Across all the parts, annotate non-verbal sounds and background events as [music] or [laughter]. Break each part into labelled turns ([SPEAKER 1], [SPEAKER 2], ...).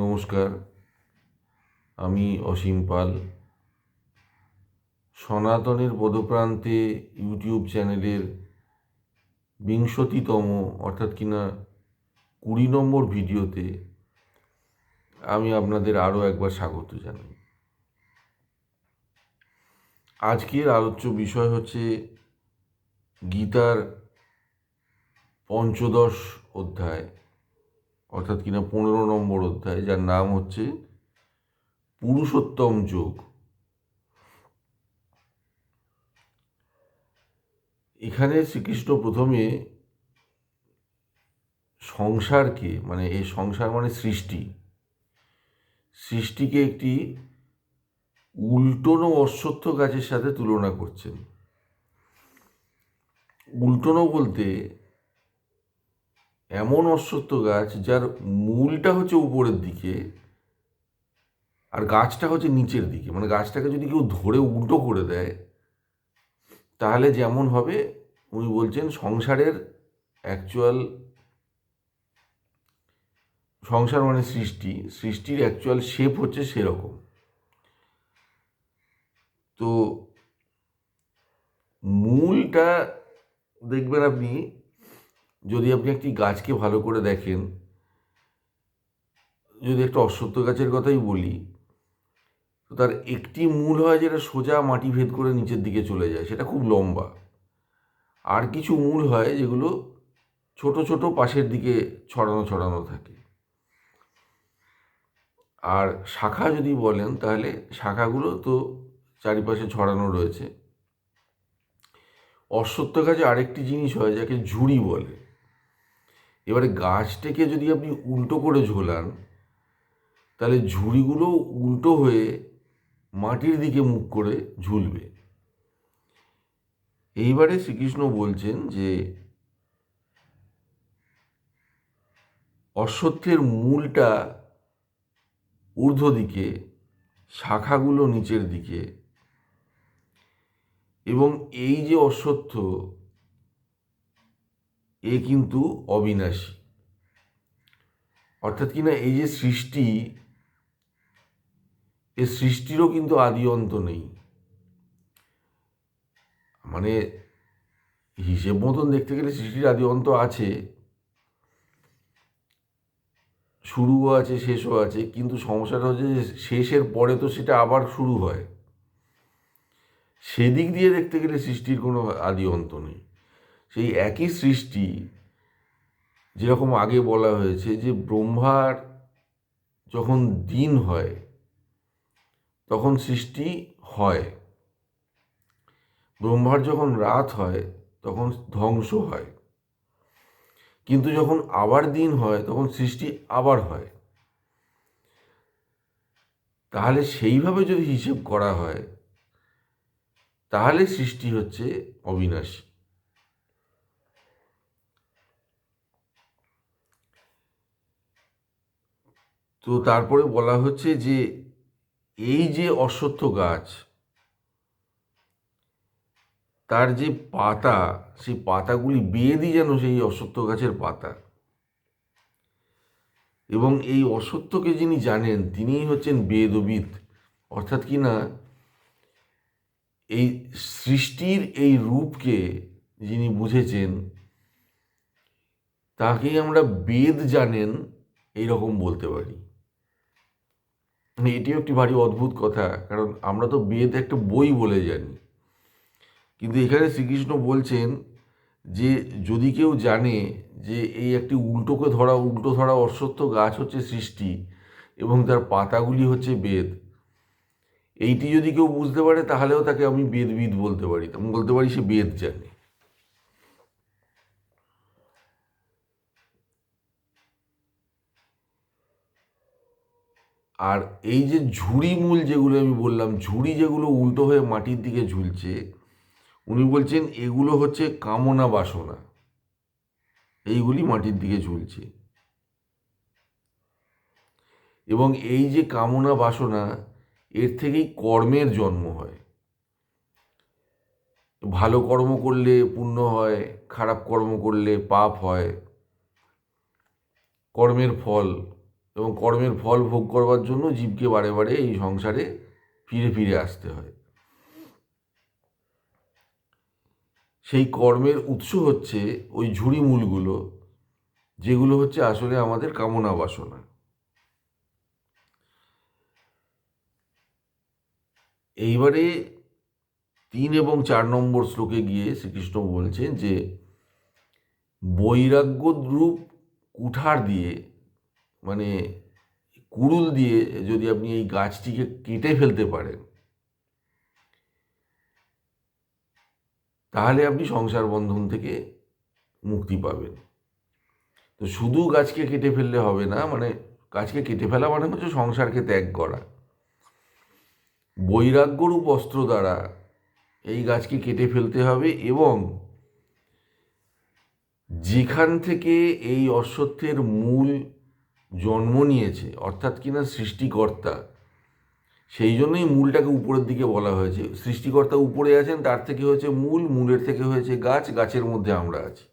[SPEAKER 1] নমস্কার, আমি অসীম পাল। সনাতনের পদপ্রান্তে ইউটিউব চ্যানেলের বিংশতিতম, অর্থাৎ কিনা কুড়ি নম্বর ভিডিওতে আমি আপনাদের আরও একবার স্বাগত জানাই। আজকের আলোচ্য বিষয় হচ্ছে গীতার পঞ্চদশ অধ্যায়। অর্থাৎ কিনা পনেরো নম্বর অধ্যায়, যার নাম হচ্ছে পুরুষোত্তম যোগ। এখানে শ্রীকৃষ্ণ প্রথমে সংসারকে মানে এই সংসার মানে সৃষ্টি। সৃষ্টিকে একটি উল্টোনো অশ্বত্থ গাছের সাথে তুলনা করছেন। উল্টোনো বলতে এমন অশ্বত্থ গাছ যার মূলটা হচ্ছে উপরের দিকে আর গাছটা হচ্ছে নিচের দিকে। মানে গাছটাকে যদি কেউ ধরে উল্টো করে দেয়, তাহলে যেমন হবে, উনি বলছেন সংসারের অ্যাকচুয়াল সংসার মানে সৃষ্টি, সৃষ্টির অ্যাকচুয়াল শেপ হচ্ছে সেরকম। তো মূলটা দেখবেন আপনি যদি আপনি একটি গাছকে ভালো করে দেখেন, যদি একটা অশ্বত্থ গাছের কথাই বলি, তো তার একটি মূল হয় যেটা সোজা মাটি ভেদ করে নিচের দিকে চলে যায়, সেটা খুব লম্বা। আর কিছু মূল হয় যেগুলো ছোট ছোট পাশের দিকে ছড়ানো ছড়ানো থাকে। আর শাখা যদি বলেন, তাহলে শাখাগুলো তো চারিপাশে ছড়ানো রয়েছে। অশ্বত্থ গাছে আরেকটি জিনিস হয়, যাকে ঝুড়ি বলে। এবারে গাছটাকে যদি আপনি উল্টো করে ঝোলান, তাহলে ঝুড়িগুলো উল্টো হয়ে মাটির দিকে মুখ করে ঝুলবে। এইবারে শ্রীকৃষ্ণ বলছেন যে, অশ্বত্থের মূলটা ঊর্ধ্ব দিকে শাখাগুলো নিচের দিকে, এবং এই যে অশ্বত্থ এ কিন্তু অবিনাশী। অর্থাৎ কিনা এই যে সৃষ্টি, এ সৃষ্টিরও কিন্তু আদি অন্ত নেই। মানে হিসেব মতন দেখতে গেলে সৃষ্টির আদি অন্ত আছে, শুরুও আছে, শেষও আছে, কিন্তু সমস্যাটা হচ্ছে যে শেষের পরে তো সেটা আবার শুরু হয়। সেদিক দিয়ে দেখতে গেলে সৃষ্টির কোনো আদি অন্ত নেই। সেই একই সৃষ্টি যেরকম আগে বলা হয়েছে যে ব্রহ্মার যখন দিন হয়, তখন সৃষ্টি হয়। ব্রহ্মার যখন রাত হয়, তখন ধ্বংস হয়। কিন্তু যখন আবার দিন হয়, তখন সৃষ্টি আবার হয়। তাহলে সেইভাবে যদি হিসেব করা হয়, তাহলে সৃষ্টি হচ্ছে অবিনাশী। তো তারপরে বলা হচ্ছে যে এই যে অশ্বত্থ গাছ, তার যে পাতা, সেই পাতাগুলি বেদি যেন সেই অশ্বত্থ গাছের পাতা। এবং এই অসত্যকে যিনি জানেন, তিনিই হচ্ছেন বেদবিদ। অর্থাৎ কি না, এই সৃষ্টির এই রূপকে যিনি বুঝেছেন, তাকেই আমরা বেদ জানেন এই রকম বলতে পারি। এটিও একটি ভারী অদ্ভুত কথা, কারণ আমরা তো বেদ একটা বই বলে জানি। কিন্তু এখানে শ্রীকৃষ্ণ বলছেন যে, যদি কেউ জানে যে এই একটি উল্টোকে ধরা, উল্টো ধরা অশ্বত্থ গাছ হচ্ছে সৃষ্টি এবং তার পাতাগুলি হচ্ছে বেদ, এইটি যদি কেউ বুঝতে পারে তাহলেও তাকে আমি বেদবিদ বলতে পারি। আমি বলতে পারি সে বেদ জানে। আর এই যে ঝুড়ি মূল যেগুলো আমি বললাম, ঝুড়ি যেগুলো উল্টো হয়ে মাটির দিকে ঝুলছে, উনি বলছেন এগুলো হচ্ছে কামনা বাসনা। এইগুলি মাটির দিকে ঝুলছে। এবং এই যে কামনা বাসনা, এর থেকেই কর্মের জন্ম হয়। ভালো কর্ম করলে পুণ্য হয়, খারাপ কর্ম করলে পাপ হয়। কর্মের ফল। এবং কর্মের ফল ভোগ করবার জন্য জীবকে বারে বারে এই সংসারে ফিরে ফিরে আসতে হয়। সেই কর্মের উৎস হচ্ছে ওই ঝুড়ি মূলগুলো, যেগুলো হচ্ছে আসলে আমাদের কামনা বাসনা। এইবারে তিন এবং চার নম্বর শ্লোকে গিয়ে শ্রীকৃষ্ণ বলছেন যে, বৈরাগ্যদ্রূপ কুঠার দিয়ে মানে কুড়ুল দিয়ে যদি আপনি এই গাছটিকে কেটে ফেলতে পারেন, তাহলে আপনি সংসার বন্ধন থেকে মুক্তি পাবেন। তো শুধু গাছকে কেটে ফেললে হবে না মানে গাছকে কেটে ফেলা মানে হচ্ছে সংসারকে ত্যাগ করা। বৈরাগ্যরূপ অস্ত্র দ্বারা এই গাছকে কেটে ফেলতে হবে এবং যেখান থেকে এই অশ্বত্থের মূল জন্ম নিয়েছে, অর্থাৎ কিনা সৃষ্টিকর্তা। সেই জন্যই মূলটাকে উপরের দিকে বলা হয়েছে। সৃষ্টিকর্তা উপরে আছেন, তার থেকে হয়েছে মূল, মূলের থেকে হয়েছে গাছ, গাছের মধ্যে আমরা আছি।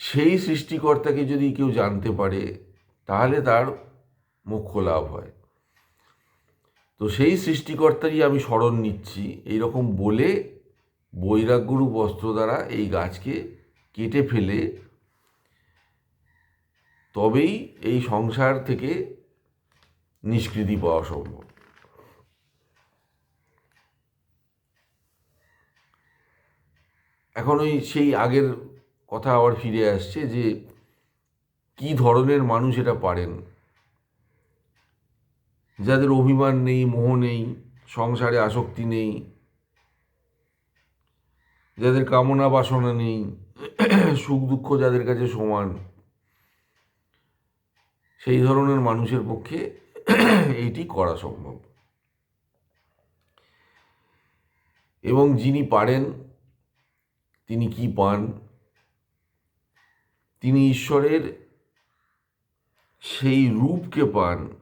[SPEAKER 1] সেই সৃষ্টিকর্তাকে যদি কেউ জানতে পারে, তাহলে তার মোক্ষ লাভ হয়। তো সেই সৃষ্টিকর্তারই আমি স্মরণ নিচ্ছি, এইরকম বলে বৈরাগ্যরূপ অস্ত্র দ্বারা এই গাছকে কেটে ফেলে তবেই এই সংসার থেকে নিষ্কৃতি পাওয়া সম্ভব। এখন ওই সেই আগের কথা আবার ফিরে আসছে যে কি ধরনের মানুষ এটা পারেন? যাদের অভিমান নেই, মোহ নেই, সংসারে আসক্তি নেই, যাদের কামনা বাসনা নেই, সুখ দুঃখ যাদের কাছে সমান সেই ধরনের মানুষের পক্ষে এইটি করা সম্ভব। এবং যিনি পারেন, তিনি কি পান? তিনি ঈশ্বরের সেই রূপকে পান,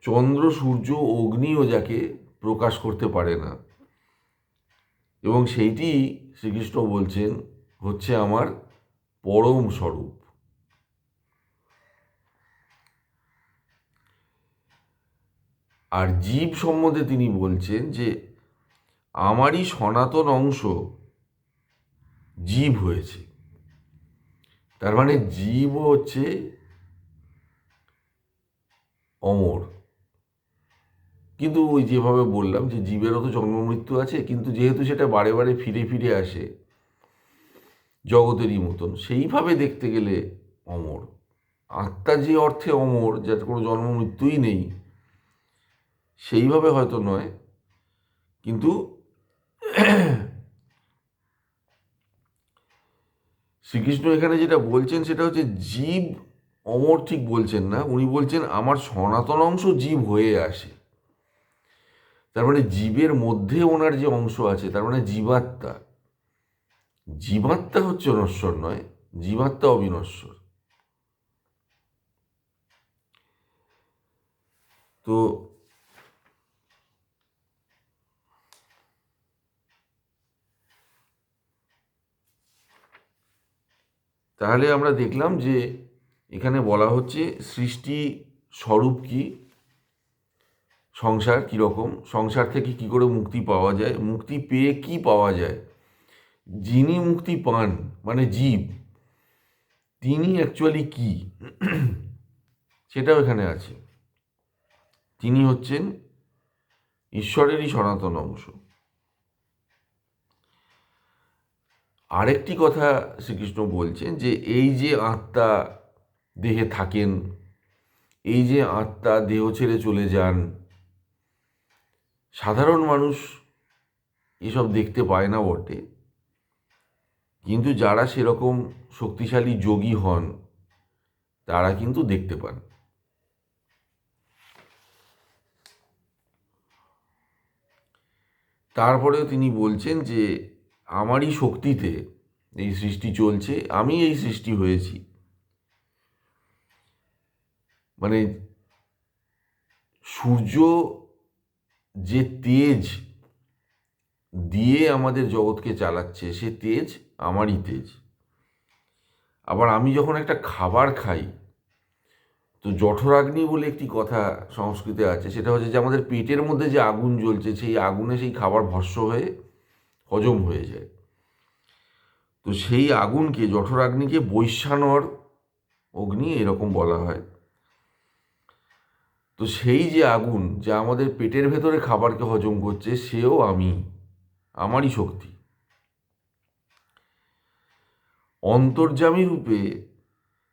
[SPEAKER 1] চন্দ্র, সূর্য, অগ্নিও যাকে প্রকাশ করতে পারে না। এবং সেইটি শ্রীকৃষ্ণ বলছেন, হচ্ছে আমার পরম স্বরূপ। আর জীব সম্বন্ধে তিনি বলছেন যে আমারই সনাতন অংশ জীব হয়েছে। তার মানে জীব হচ্ছে অমর। কিন্তু ওই যেভাবে বললাম যে জীবেরও তো জন্ম মৃত্যু আছে, কিন্তু যেহেতু সেটা বারে বারে ফিরে ফিরে আসে জগতেরই মতন, সেইভাবে দেখতে গেলে অমর। আত্মা যে অর্থে অমর, যার কোনো জন্ম মৃত্যুই নেই সেইভাবে হয়তো নয়, কিন্তু শ্রীকৃষ্ণ এখানে যেটা বলছেন সেটা হচ্ছে জীব অমর ঠিক বলছেন না, উনি বলছেন আমার সনাতন অংশ জীব হয়ে আসে। তার মানে জীবের মধ্যে ওনার যে অংশ আছে, তার মানে জীবাত্মা। জীবাত্মা হচ্ছে নশ্বর নয়, জীবাত্মা অবিনশ্বর তো তাহলে আমরা দেখলাম যে এখানে বলা হচ্ছে সৃষ্টি স্বরূপ কি? সংসার কীরকম? সংসার থেকে কি করে মুক্তি পাওয়া যায়? মুক্তি পেয়ে কি পাওয়া যায়? যিনি মুক্তি পান মানে জীব, তিনি অ্যাকচুয়ালি কি? সেটাও এখানে আছে। তিনি হচ্ছেন ঈশ্বরেরই সনাতন অংশ। আরেকটি কথা শ্রীকৃষ্ণ বলছেন যে এই যে আত্মা দেহে থাকেন, এই যে আত্মা দেহ ছেড়ে চলে যান, সাধারণ মানুষ এসব দেখতে পায় না বটে। কিন্তু যারা সেরকম শক্তিশালী যোগী হন, তারা কিন্তু দেখতে পান। তারপরেও তিনি বলছেন যে আমারই শক্তিতে এই সৃষ্টি চলছে, আমি এই সৃষ্টি হয়েছি। মানে সূর্য যে তেজ দিয়ে আমাদের জগৎকে চালাচ্ছে, সে তেজ আমারই তেজ। আবার আমি যখন একটা খাবার খাই, তো জঠরাগ্নি বলে একটি কথা সংস্কৃতে আছে, সেটা হচ্ছে যে আমাদের পেটের মধ্যে যে আগুন জ্বলছে, সেই আগুনে সেই খাবার ভস্য হয়ে হজম হয়ে যায়। তো সেই আগুনকে, জঠরাগ্নিকে বৈশ্বানর অগ্নি এরকম বলা হয়। তো সেই যে আগুন, যা আমাদের পেটের ভেতরে খাবারকে হজম করছে, সেও আমি, আমারই শক্তি। অন্তর্যামী রূপে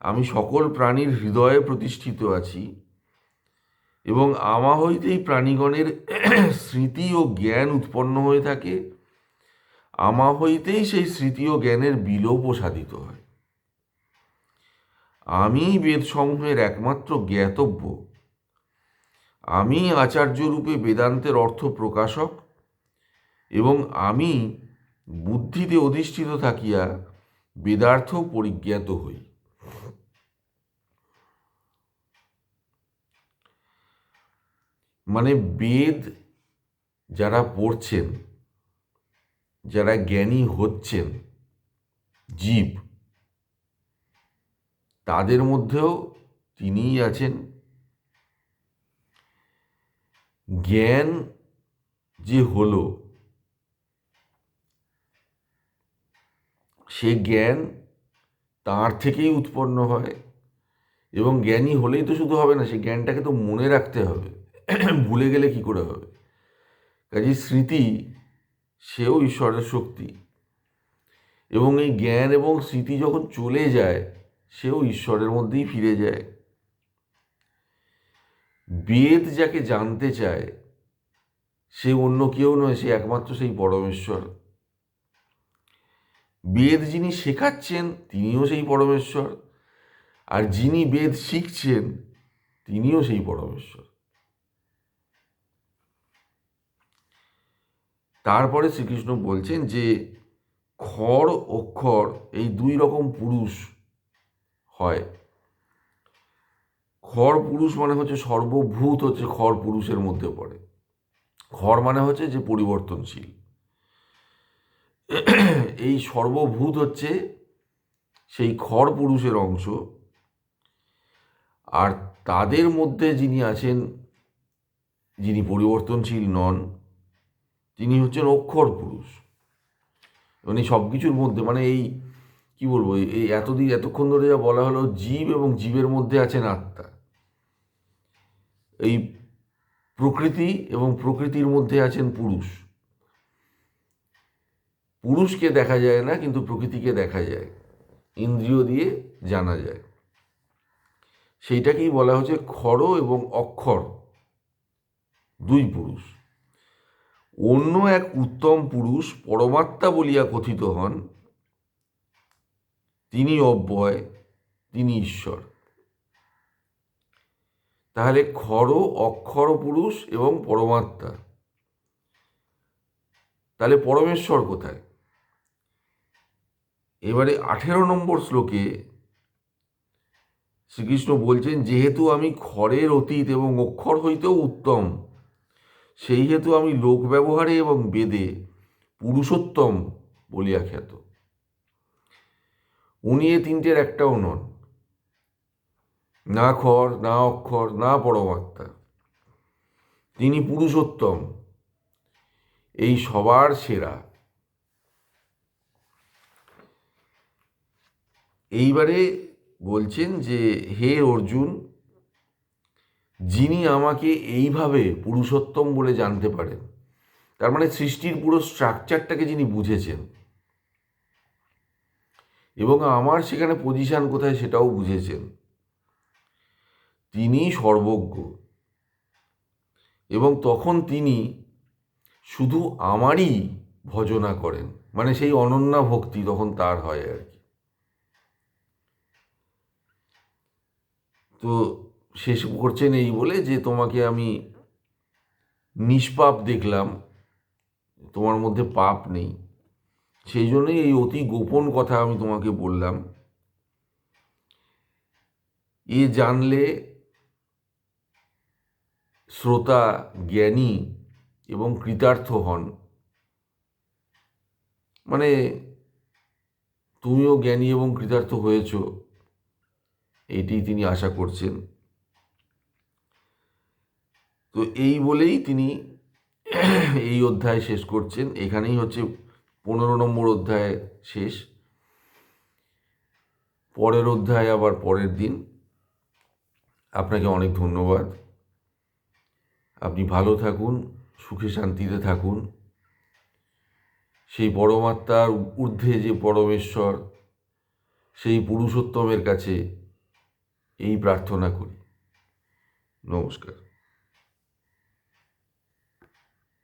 [SPEAKER 1] আমি সকল প্রাণীর হৃদয়ে প্রতিষ্ঠিত আছি এবং আমা হইতেই প্রাণীগণের স্মৃতি ও জ্ঞান উৎপন্ন হয়ে থাকে। আমা হইতেই সেই স্মৃতি ও জ্ঞানের বিলোপও সাধিত হয়। আমি বেদসমূহের একমাত্র জ্ঞাতব্য। আমি আচার্য রূপে বেদান্তের অর্থ প্রকাশক এবং আমি বুদ্ধিতে অধিষ্ঠিত থাকিয়া বেদার্থ পরিজ্ঞাত হই। মানে বেদ যারা পড়ছেন যারা জ্ঞানী হচ্ছেন, জীব, তাদের মধ্যেও তিনিই আছেন। জ্ঞান যে হলো, সে জ্ঞান তার থেকেই উৎপন্ন হয় এবং জ্ঞানী হলেই তো শুধু হবে না, সে জ্ঞানটাকে তো মনে রাখতে হবে। [clears throat] ভুলে গেলে কি করে হবে? কাজে স্মৃতি সেও ঈশ্বরের শক্তি। এবং এই জ্ঞান এবং স্মৃতি যখন চলে যায়, সেও ঈশ্বরের মধ্যেই ফিরে যায়। বেদ যাকে জানতে চায়, সে অন্য কেউ নয়, সে একমাত্র সেই পরমেশ্বর। বেদ যিনি শেখাচ্ছেন, তিনিও সেই পরমেশ্বর। আর যিনি বেদ শিখছেন, তিনিও সেই পরমেশ্বর। তারপরে শ্রীকৃষ্ণ বলছেন যে খর অক্ষর এই দুই রকম পুরুষ হয়। খর পুরুষ মানে হচ্ছে সর্বভূত হচ্ছে খর পুরুষের মধ্যে পড়ে। খর মানে হচ্ছে যে পরিবর্তনশীল। এই সর্বভূত হচ্ছে সেই খর পুরুষের অংশ। আর তাদের মধ্যে যিনি আছেন, যিনি পরিবর্তনশীল নন তিনি হচ্ছেন অক্ষর পুরুষ। মানে সব কিছুর মধ্যে মানে এই, কি বলব, এই এতদিন, এতক্ষণ ধরে যা বলা হলো, জীব এবং জীবের মধ্যে আছেন আত্মা। এই প্রকৃতি এবং প্রকৃতির মধ্যে আছেন পুরুষ। পুরুষকে দেখা যায় না, কিন্তু প্রকৃতিকে দেখা যায়। ইন্দ্রিয় দিয়ে জানা যায়। সেইটাকেই বলা হচ্ছে খর এবং অক্ষর। দুই পুরুষ। অন্য এক উত্তম পুরুষ পরমাত্মা বলিয়া কথিত হন, তিনি অব্যয়, তিনি ঈশ্বর। তাহলে খর, অক্ষর পুরুষ এবং পরমাত্মা। তাহলে পরমেশ্বর কোথায়? এবারে আঠেরো নম্বর শ্লোকে শ্রীকৃষ্ণ বলছেন, যেহেতু আমি খড়ের অতীত এবং অক্ষর হইতেও উত্তম সেই হেতু আমি লোক ব্যবহারে এবং বেদে পুরুষোত্তম বলিয়া খ্যাত। উনি এ তিনটের একটাও নন। না খর, না অক্ষর, না পরমাত্মা। তিনি পুরুষোত্তম। এই সবার সেরা। এইবারে বলছেন যে, হে অর্জুন যিনি আমাকে এইভাবে পুরুষোত্তম বলে জানতে পারেন, তার মানে সৃষ্টির পুরো স্ট্রাকচারটাকে যিনি বুঝেছেন। এবং আমার সেখানে পজিশান কোথায় সেটাও বুঝেছেন। তিনি সর্বজ্ঞ। এবং তখন তিনি শুধু আমারই ভজনা করেন মানে সেই অনন্যা ভক্তি তখন তার হয় আর কি। তো শেষ করছেন এই বলে যে তোমাকে আমি নিষ্পাপ দেখলাম, তোমার মধ্যে পাপ নেই। সেই জন্যই এই অতি গোপন কথা আমি তোমাকে বললাম। এ জানলে শ্রোতা জ্ঞানী এবং কৃতার্থ হন। মানে তুমিও জ্ঞানী এবং কৃতার্থ হয়েছ, এটি তিনি আশা করছেন। তো এই বলেই তিনি এই অধ্যায় শেষ করছেন। এখানেই হচ্ছে পনেরো নম্বর অধ্যায় শেষ। পরের অধ্যায় আবার পরের দিন। আপনাকে অনেক ধন্যবাদ। আপনি ভালো থাকুন, সুখে শান্তিতে থাকুন। সেই পরমাত্মার ঊর্ধ্বে যে পরমেশ্বর, সেই পুরুষোত্তমের কাছে এই প্রার্থনা করি। নমস্কার।